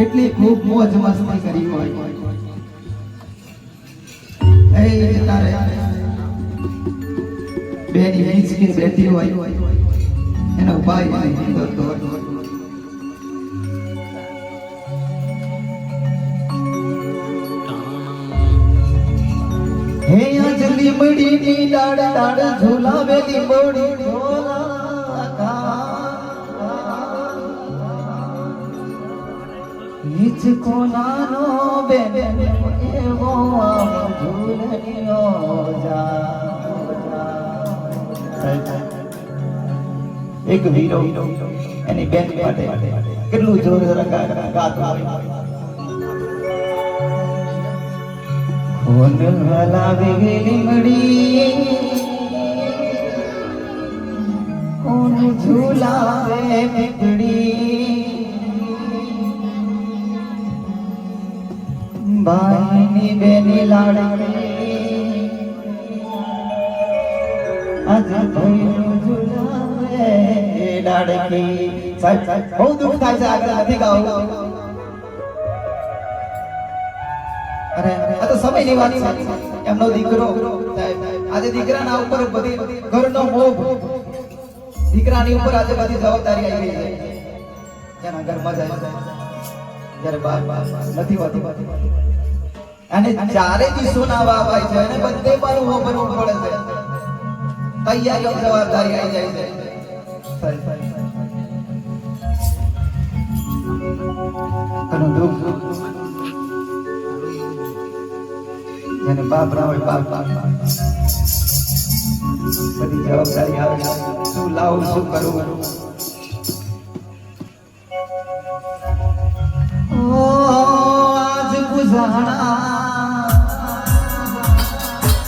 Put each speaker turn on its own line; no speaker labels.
એટલી ખૂબ મોજ મસ્તી કરી હોય. એ તારે ઝુલાવેલી મોડી. નીચ કોનાનો બેન એક વીરો એની બેન માટે કેટલું જોર ગાતો હોય કોન લીમડી કોન ઝુલાવે બાઈની બેની લાડકી. આજ ભઈનું ઝુલાવે લાડકી. સાહેબ બહુ દુઃખ થાય છે, આગળ નથી ગાવ. અરે, આ તો સમયની વાત છે. એમનો દીકરો આજે દીકરાના ઉપર બધી ઘરનો મોભ. દીકરાની ઉપર આજે બધી જવાબદારી આવી ગઈ છે. જેના ઘરમાં જાય જ્યારે બાર બાર નથી હોતી. અને ચારે દિશોના વાવ હોય છે અને બધે પર ઊભો કરવું પડે છે. તૈયારીઓ જવાબદારી આવી જાય છે. બાપ ના હોય બાપ બાપ બાપ. બધી જવાબદારી આવે. શું લાવું, શું કરવું? ઓ, આજ બુઝાણા